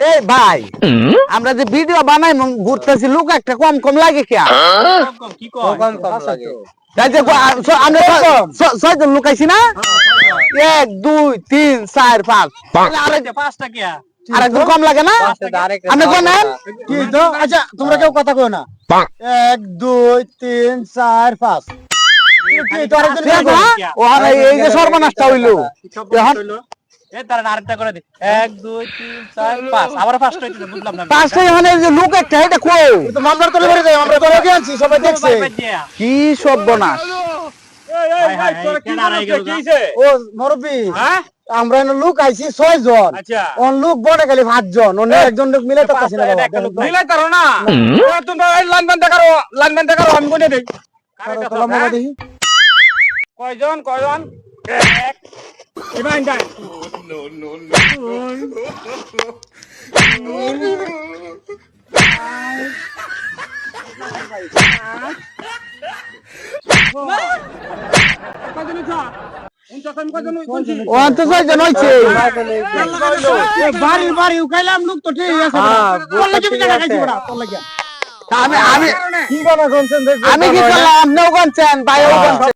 এই ভাই আমরা যে ভিডিও বানাই ঘুরতেছি লোক একটা কম কম লাগে কি? কি কম কম লাগে। তাই যে গো- আর ছ- আমরা ছ- ছ- ছয়জন লুকাইছি না? এক দুই তিন চার পাঁচ। পাঁচটা কি? আরেকজন কম লাগে না? আপনি কোন কি তো? আচ্ছা তোমরা কেউ কথা কই না। এক দুই তিন চার পাঁচ। কি তো? আরেকজন ঠিক আছে, হ্যাঁ? ও আর এই যে সর্বনাশটা হইল? তারা আরেকটা করে দি। আবার বুঝলাম না এখানে যে লোক একটা এটা কই তো মামলার তলে ভরে দেয় আমরা লোকে আনছি সবাই দেখছে। কি ও মুরব্বি। হ্যাঁ? আমরা লোক আইছি ছয় জন আচ্ছা। অন লোক বড় গেলে পাঁচ জন অন্য একজন লোক মিলে তো পাচ্ছি না বাবা। একটা মিলাই তারো না? তোমরা এই লাইনম্যান দেখারো লাইনম্যান দেখারো আমি কোনে দেই। তারা তোলা মারা বাড়ি উকাইলাম লোক তো ঠিক আছে। হ্যাঁ, তোর লাগে বিনা খাইছি বড়া তোর লাগে। আমি আমি কি আমি করলাম? আপনিও গনছেন ভাইও গনছেন